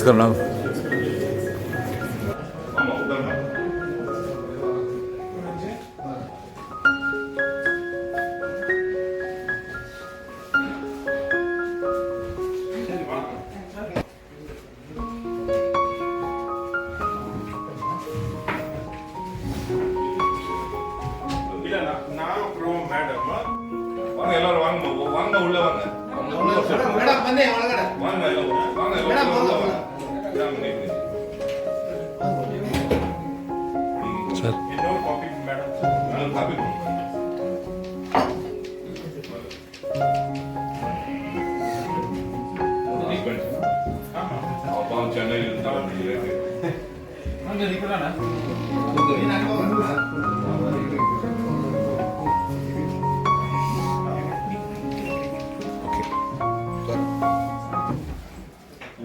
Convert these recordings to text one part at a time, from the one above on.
நமஸ்காரம் நான் ஆமா உட்காருங்க இல்ல நான் நான் அப்புறம் மேடம் வாங்க எல்லாரும் வாங்க வாங்க உள்ள வாங்க வாங்க, உள்ள வாங்க. மேடம் வந்தேன் வணக்கடா வாங்க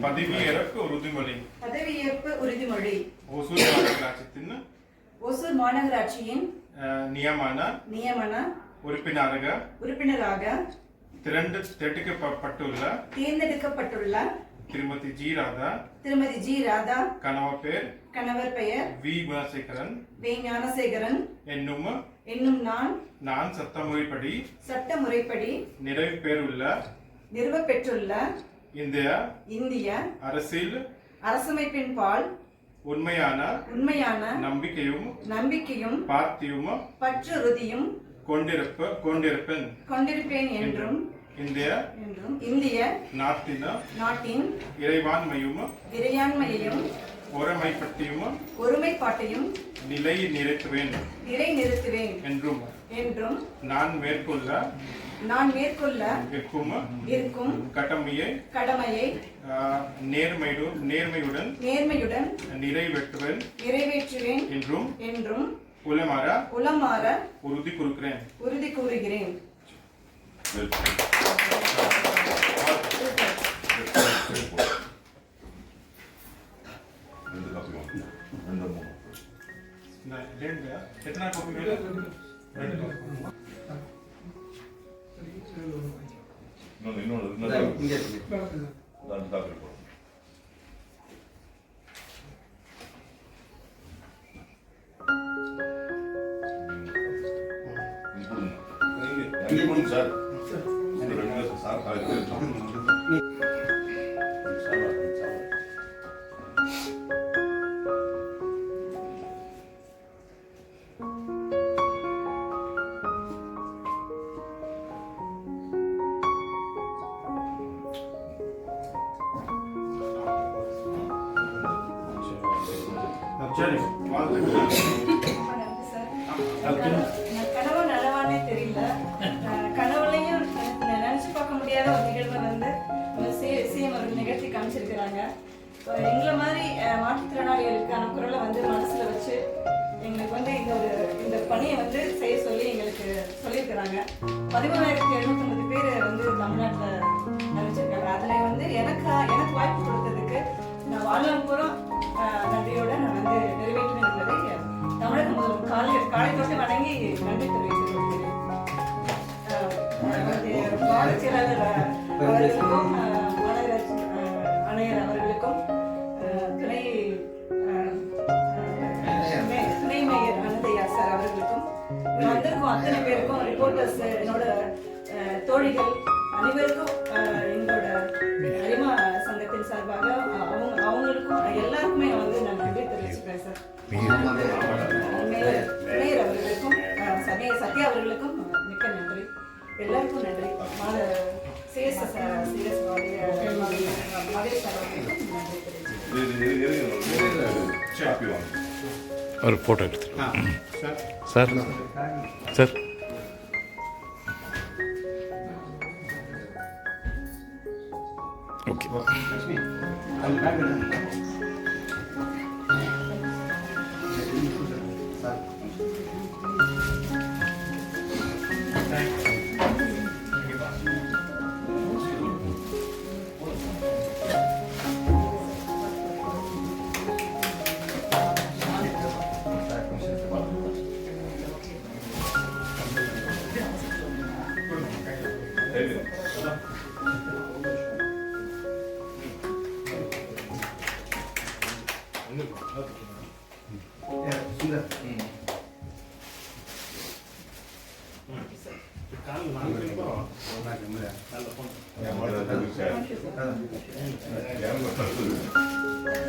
பதவியேறக்கு உறுதிமொழி. பதவியேற்பு உறுதிமொழி. ஓசூர் மாநகராட்சியின் ஒசூர் மாநகராட்சியின் நியமன நியமன உறுப்பினராக உறுப்பினராக திரண்டு தேர்ந்தெடுக்கப்பட்டுள்ள தேர்ந்தெடுக்கப்பட்டுள்ள திருமதி ஜி ராதா திருமதி ஜி ராதா கணவர் பேர் கணவர் பெயர் வி குணசேகரன். வே ஞானசேகரன். என்னும் என்னும் நான் நான் சட்டமுறைப்படி சட்ட முறைப்படி நிறைவு பெற்றுள்ள நிறுவப்பெற்றுள்ள இந்திய இந்திய அரசியல் அரசமைப்பின் பால் உண்மையான உண்மையான நம்பிக்கையும் நம்பிக்கையும் பார்த்தியும் பற்றுறுதியும் கொண்டிருப்ப கொண்டிருப்பேன். கொண்டிருப்பேன் என்றும் இந்திய என்றும் இந்திய நாட்டின் நாட்டின் இறைவாண்மையும் இறையாண்மையையும் ஒருமைப்பட்டியும் ஒருமைப்பாட்டையும் நிலை நிறுத்துவேன் நிலைநிறுத்துவேன் என்றும் என்றும் நான் மேற்கொள்ள நான் மேற்கொள்ள இருக்கும் இருக்கும் கடமையை கடமையை நேர்மையுடன் நேர்மையுடன் நேர்மையுடன் நிறைவேற்றுவேன் நிறைவேற்றுவேன் என்றும் என்றும் உளமாற உளமாற உறுதி கொடுக்கிறேன் உறுதி கூறுகிறேன். ரெண்டு காப்பி வேணும்? ரெண்டு காப்பி. இன்னொன்று இன்னொன்று இன்னொரு இங்க இருக்கு ரெண்டு காப்பி போடுங்க இது கொடுங்க நீங்க நீங்க சரி. சார். கனவு- நான் கனவு நனவானே தெரியல. அஹ் கனவுலையும் நெ- நினைச்சு பார்க்க முடியாத ஒரு நிகழ்வை வந்து சிஎம் அவர்கள் நிகழ்த்தி காமிச்சிருக்கிறாங்க. எங்களை மாதிரி மாற்றுத்திறனாளிகளுக்கான குரலை வந்து மனசுல வச்சு எங்களுக்கு வந்து இந்த ஒரு இந்த பணியை வந்து செய்ய சொல்லி எங்களுக்கு சொல்லியிருக்கிறாங்க. பதிமூணாயிரத்தி எழுநூத்தொம்பது பேர் வந்து தமிழ்நாட்டில் அறிவிச்சிருக்காங்க அதில் வந்து எனக்கு எனக்கு வாய்ப்பு கொடுத்ததுக்கு நான் வாழ்நாள் பூரா அவர்களுக்கும் ஆணையர் அவர்களுக்கும் துணை துணை மேயர் அனந்தையா சார்? அவர்களுக்கும் வந்திருக்கும் அத்தனை பேருக்கும் ரிப்போர்ட்டர்ஸ் என்னோட தோழிகள் அனைவருக்கும் எங்களோட அரிமா சங்கத்தின் சார்பாக அவங்க அவங்களுக்கும் எல்லாருக்குமே வந்து நான் நன்றி தெரிவிச்சுக்கிறேன் சார் மேயர் அவர்களுக்கும் சத்யா அவர்களுக்கும் எல்லாருக்கும் நன்றி. மாத சிஎஸ் சிஎஸ் மகேஷ் சார் அவர்களுக்கும் நன்றி தெரிவிச்சுக்கிறேன். இது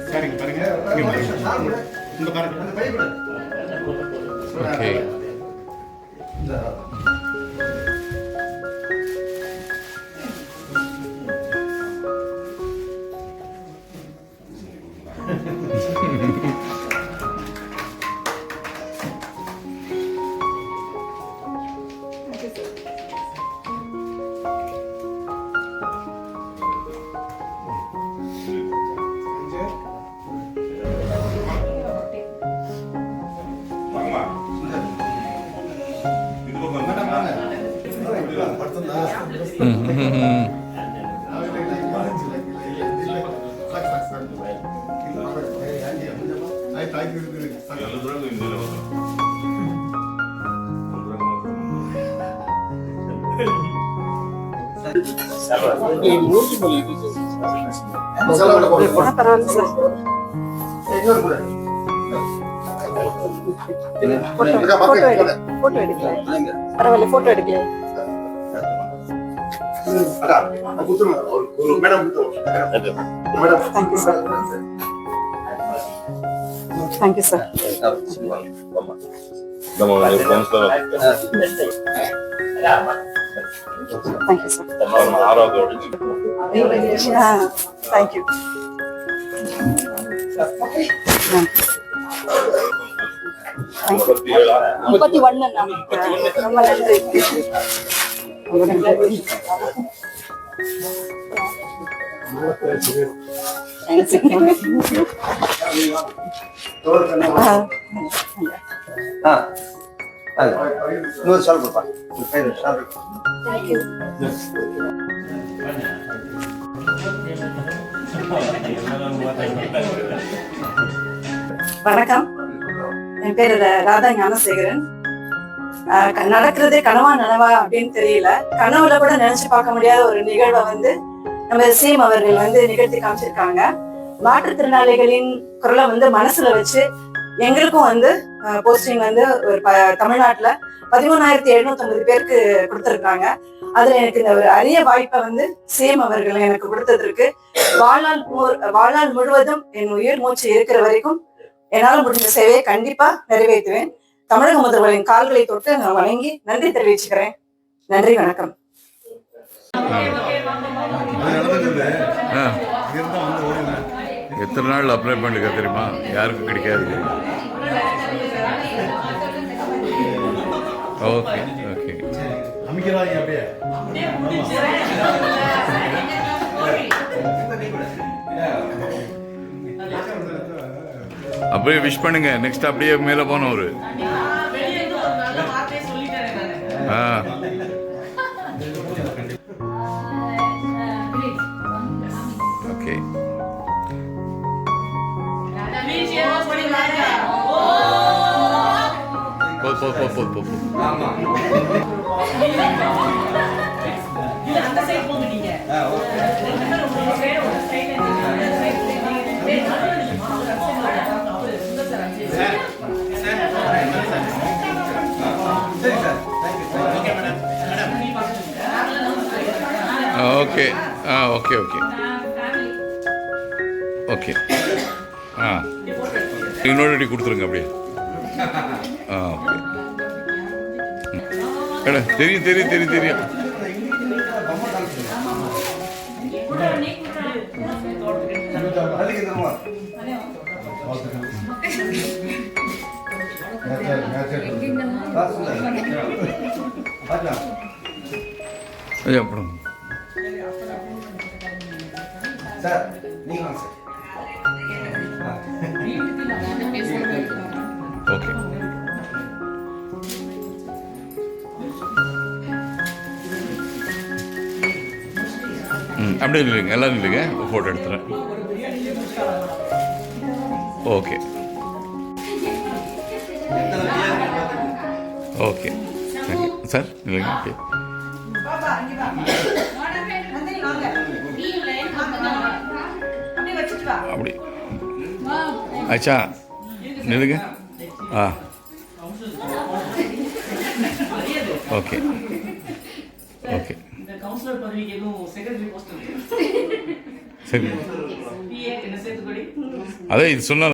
சரிங்க பாருங்க. இந்த பாருங்க. ஓகே பரவாயில்ல போட்டோ போட்டோ எடுக்கல. ஒரு கவுன்சிலர் தேங்க்யூ சார் நம்ம ஆறாவது அடிச்சு தேங்க்யூ முப்பத்தி ஏழா முப்பத்தி ஒண்ணு ரொம்ப நன்றி ரொம்ப நன்றி டோர் வணக்கம். என் பேர் ராதா ஞானசேகரன் நடக்கிறதே கனவா நனவா அப்படின்னு தெரியல. கனவுல கூட நினைச்சு பார்க்க முடியாத ஒரு நிகழ்வை வந்து நம்ம சேம் அவர்கள் வந்து நிகழ்த்தி காமிச்சிருக்காங்க. மாற்றுத்திறனாளிகளின் குரலை வந்து மனசுல வச்சு எங்களுக்கும் வந்து போஸ்டிங் வந்து ஒரு ப- தமிழ்நாட்டுல பதிமூணாயிரத்தி எழுநூத்தி ஐம்பது பேருக்கு கொடுத்திருக்காங்க. அதுல எனக்கு இந்த ஒரு அரிய வாய்ப்பை வந்து சேம் அவர்கள் எனக்கு கொடுத்ததற்கு வாழ்நாள் வாழ்நாள் முழுவதும் என் உயிர் மூச்சு இருக்கிற வரைக்கும் என்னால் முடிஞ்ச சேவையை கண்டிப்பா நிறைவேற்றுவேன். தமிழக முதல்வரின் கால்களை தொட்டு நான் வணங்கி நன்றி தெரிவிச்சுக்கிறேன். நன்றி வணக்கம். ஆ எத்தனை நாள் அப்ளை பண்ணிருக்க தெரியுமா? யாருக்கும் கிடைக்காது. ஓகே ஓகே அமைக்கிறாங்க அப்படியே. அப்படியே விஷ் பண்ணுங்க. நெக்ஸ்ட் அப்படியே மேலே போனோம் ஒரு ஆ. ஓகே போ போ போ போ போ போ. ஓகே. ஆ ஓகே ஓகே. ஓகே. ஆ. இன்னொரு அடி கொடுத்துருங்க அப்படியே. ஆ ஓகே. தெரியும் தெரியும் தெரியும் தெரியும். அதுக்கு சார் நீங்க வாங்க சார் ஓகே ம் அப்படியே இல்லைங்க எல்லாம் இல்லைங்க ஃபோட்டோ எடுத்துறேன். ஓகே ஓகே சார் இல்லைங்க ஓகே அப்படி. ஆச்சா நில்லுங்க. ஆ. ஓகே. ஓகே. சரி. அதான் இது சொன்ன